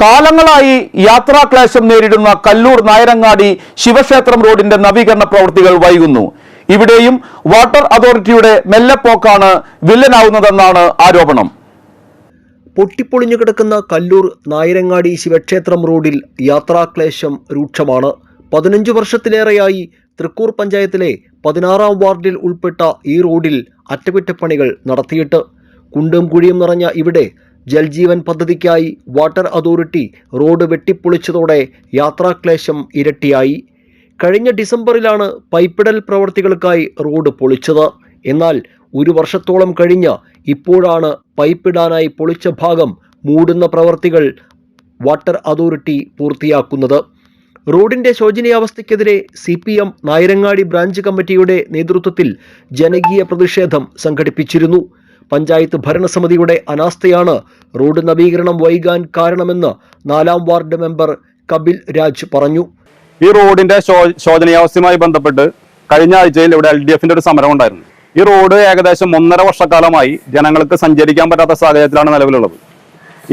കാലങ്ങളായി യാത്രാക്ലേശം നേരിടുന്ന കല്ലൂർ നായരങ്ങാടി ശിവക്ഷേത്രം റോഡിന്റെ നവീകരണ പ്രവൃത്തികൾ വൈകുന്നു. ഇവിടെയും വാട്ടർ അതോറിറ്റിയുടെ മെല്ലപ്പോക്കാണ് വില്ലനാവുന്നതെന്നാണ് ആരോപണം. പൊട്ടിപ്പൊളിഞ്ഞു കിടക്കുന്ന കല്ലൂർ നായരങ്ങാടി ശിവക്ഷേത്രം റോഡിൽ യാത്രാക്ലേശം രൂക്ഷമാണ്. പതിനഞ്ച് വർഷത്തിലേറെയായി തൃക്കൂർ പഞ്ചായത്തിലെ പതിനാറാം വാർഡിൽ ഉൾപ്പെട്ട ഈ റോഡിൽ അറ്റകുറ്റപ്പണികൾ നടത്തിയിട്ട്. കുണ്ടും കുഴിയും നിറഞ്ഞ ഇവിടെ ജൽജീവൻ പദ്ധതിക്കായി വാട്ടർ അതോറിറ്റി റോഡ് വെട്ടിപ്പൊളിച്ചതോടെ യാത്രാക്ലേശം ഇരട്ടിയായി. കഴിഞ്ഞ ഡിസംബറിലാണ് പൈപ്പിടൽ പ്രവർത്തികൾക്കായി റോഡ് പൊളിച്ചത്. എന്നാൽ ഒരു വർഷത്തോളം കഴിഞ്ഞ് ഇപ്പോഴാണ് പൈപ്പിടാനായി പൊളിച്ച ഭാഗം മൂടുന്ന പ്രവർത്തികൾ വാട്ടർ അതോറിറ്റി പൂർത്തിയാക്കുന്നത്. റോഡിന്റെ ശോചനീയാവസ്ഥയ്ക്കെതിരെ C P M Nayarangadi branch കമ്മിറ്റിയുടെ നേതൃത്വത്തിൽ ജനകീയ പ്രതിഷേധം സംഘടിപ്പിച്ചിരുന്നു. പഞ്ചായത്ത് ഭരണസമിതിയുടെ അനാസ്ഥയാണ് റോഡ് നവീകരണം വൈകാൻ കാരണമെന്ന് നാലാം വാർഡ് മെമ്പർ കപിൽ രാജ് പറഞ്ഞു. ഈ റോഡിന്റെ ശോചനീയാവസ്ഥയുമായി ബന്ധപ്പെട്ട് കഴിഞ്ഞ ആഴ്ചയിൽ ഇവിടെ എൽ ഡി എഫിന്റെ ഒരു സമരം ഉണ്ടായിരുന്നു. ഈ റോഡ് ഏകദേശം ഒന്നര വർഷക്കാലമായി ജനങ്ങൾക്ക് സഞ്ചരിക്കാൻ പറ്റാത്ത സാഹചര്യത്തിലാണ് നിലവിലുള്ളത്.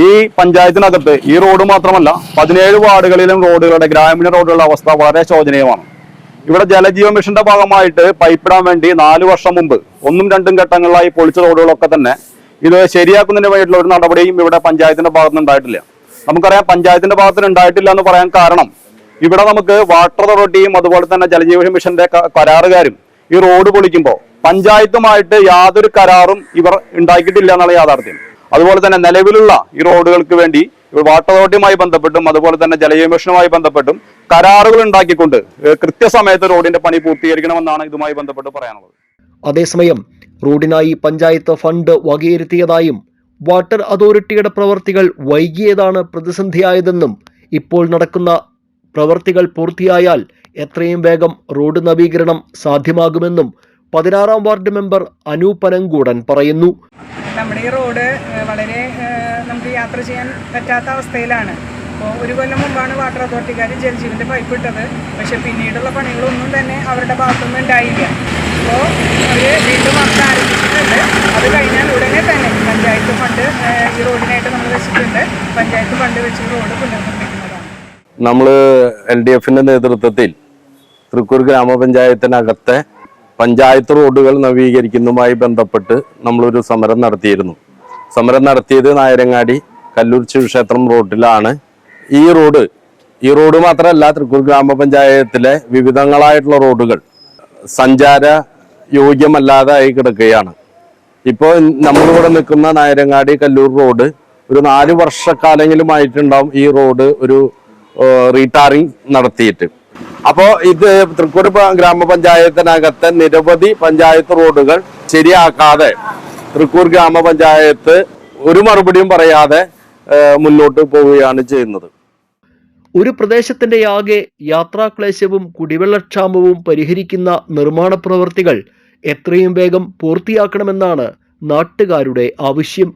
ഈ പഞ്ചായത്തിനകത്ത് ഈ റോഡ് മാത്രമല്ല പതിനേഴ് വാർഡുകളിലും റോഡുകളുടെ ഗ്രാമീണ റോഡുകളുടെ അവസ്ഥ വളരെ ശോചനീയമാണ്. ഇവിടെ ജലജീവ മിഷന്റെ ഭാഗമായിട്ട് പൈപ്പ് ഇടാൻ വേണ്ടി നാലു വർഷം മുമ്പ് ഒന്നും രണ്ടും ഘട്ടങ്ങളിലായി പൊളിച്ച റോഡുകളൊക്കെ തന്നെ ഇത് ശരിയാക്കുന്നതിന് വേണ്ടിയിട്ടുള്ള ഒരു നടപടിയും ഇവിടെ പഞ്ചായത്തിന്റെ ഭാഗത്തുനിന്ന് ഉണ്ടായിട്ടില്ല. നമുക്കറിയാം പഞ്ചായത്തിന്റെ ഭാഗത്തുനിന്ന് ഉണ്ടായിട്ടില്ല എന്ന് പറയാൻ കാരണം ഇവിടെ നമുക്ക് വാട്ടർ അതോറിറ്റിയും അതുപോലെ തന്നെ ജലജീവ മിഷന്റെ കരാറുകാരും ഈ റോഡ് പൊളിക്കുമ്പോൾ പഞ്ചായത്തുമായിട്ട് യാതൊരു കരാറും ഇവർ ഉണ്ടാക്കിയിട്ടില്ല എന്നുള്ള യാഥാർത്ഥ്യം. അതുപോലെ തന്നെ നിലവിലുള്ള ഈ റോഡുകൾക്ക് വേണ്ടി വാട്ടർ അതോറിറ്റിയുമായി ബന്ധപ്പെട്ടും അതുപോലെ തന്നെ ജലജീവൻ മിഷനുമായി ബന്ധപ്പെട്ടും കരാറുകൾ ഉണ്ടാക്കിക്കൊണ്ട് കൃത്യസമയത്ത് റോഡിന്റെ പണി പൂർത്തീകരിക്കണമെന്നാണ് ഇതുമായി ബന്ധപ്പെട്ട് പറയാനുള്ളത്. അതേസമയം റോഡിനായി പഞ്ചായത്ത് ഫണ്ട് വകയിരുത്തിയതായും വാട്ടർ അതോറിറ്റിയുടെ പ്രവർത്തികൾ വൈകിയതാണ് പ്രതിസന്ധിയായതെന്നും ഇപ്പോൾ നടക്കുന്ന പ്രവർത്തികൾ പൂർത്തിയായാൽ എത്രയും വേഗം റോഡ് നവീകരണം സാധ്യമാകുമെന്നും പതിനാറാം വാർഡ് മെമ്പർ അനു പനങ്കൂടൻ പറയുന്നു. നമ്മുടെ ഈ റോഡ് വളരെ നമുക്ക് യാത്ര ചെയ്യാൻ പറ്റാത്ത അവസ്ഥയിലാണ്. അപ്പോൾ ഒരു കൊല്ലം മുമ്പാണ് വാട്ടർ അതോറിറ്റിക്കാർ ജലജീവന്റെ പൈപ്പ് ഇട്ടത്. പക്ഷെ പിന്നീടുള്ള പണികളൊന്നും തന്നെ അവരുടെ ഭാഗത്തുനിന്ന് ഉണ്ടായില്ല. അപ്പോൾ അവർ വീണ്ടും വർക്ക് ആരംഭിച്ചിട്ടുണ്ട്. അത് കഴിഞ്ഞാൽ ഉടനെ തന്നെ പഞ്ചായത്ത് ഫണ്ട് ഈ റോഡിനായിട്ട് നമ്മൾ വെച്ചിട്ടുണ്ട്. പഞ്ചായത്ത് ഫണ്ട് വെച്ച് റോഡ് പുനർനിർമ്മിക്കുന്നതാണ്. നമ്മൾ എൽ ഡി എഫിന്റെ നേതൃത്വത്തിൽ തൃക്കൂർ ഗ്രാമപഞ്ചായത്തിനകത്തെ പഞ്ചായത്ത് റോഡുകൾ നവീകരിക്കുന്നതുമായി ബന്ധപ്പെട്ട് നമ്മളൊരു സമരം നടത്തിയിരുന്നു. സമരം നടത്തിയത് നായരങ്ങാടി കല്ലൂർ ശിവക്ഷേത്രം റോഡിലാണ്. ഈ റോഡ് ഈ റോഡ് മാത്രമല്ല തൃക്കൂർ ഗ്രാമപഞ്ചായത്തിലെ വിവിധങ്ങളായിട്ടുള്ള റോഡുകൾ സഞ്ചാര യോഗ്യമല്ലാതായി കിടക്കുകയാണ്. ഇപ്പോൾ നമ്മളിവിടെ നിൽക്കുന്ന നായരങ്ങാടി കല്ലൂർ റോഡ് ഒരു നാല് വർഷക്കാലെങ്കിലുമായിട്ടുണ്ടാവും ഈ റോഡ് ഒരു റീടാറിങ് നടത്തിയിട്ട്. അപ്പോ ഇത് തൃക്കൂർ ഗ്രാമപഞ്ചായത്തിനകത്തെ നിരവധി പഞ്ചായത്ത് റോഡുകൾ ശരിയാക്കാതെ തൃക്കൂർ ഗ്രാമപഞ്ചായത്ത് ഒരു മറുപടിയും പറയാതെ മുന്നോട്ട് പോവുകയാണ് ചെയ്യുന്നത്. ഒരു പ്രദേശത്തിന്റെ ആകെ യാത്രാക്ലേശവും കുടിവെള്ളക്ഷാമവും പരിഹരിക്കുന്ന നിർമ്മാണ പ്രവർത്തികൾ എത്രയും വേഗം പൂർത്തിയാക്കണമെന്നാണ് നാട്ടുകാരുടെ ആവശ്യം.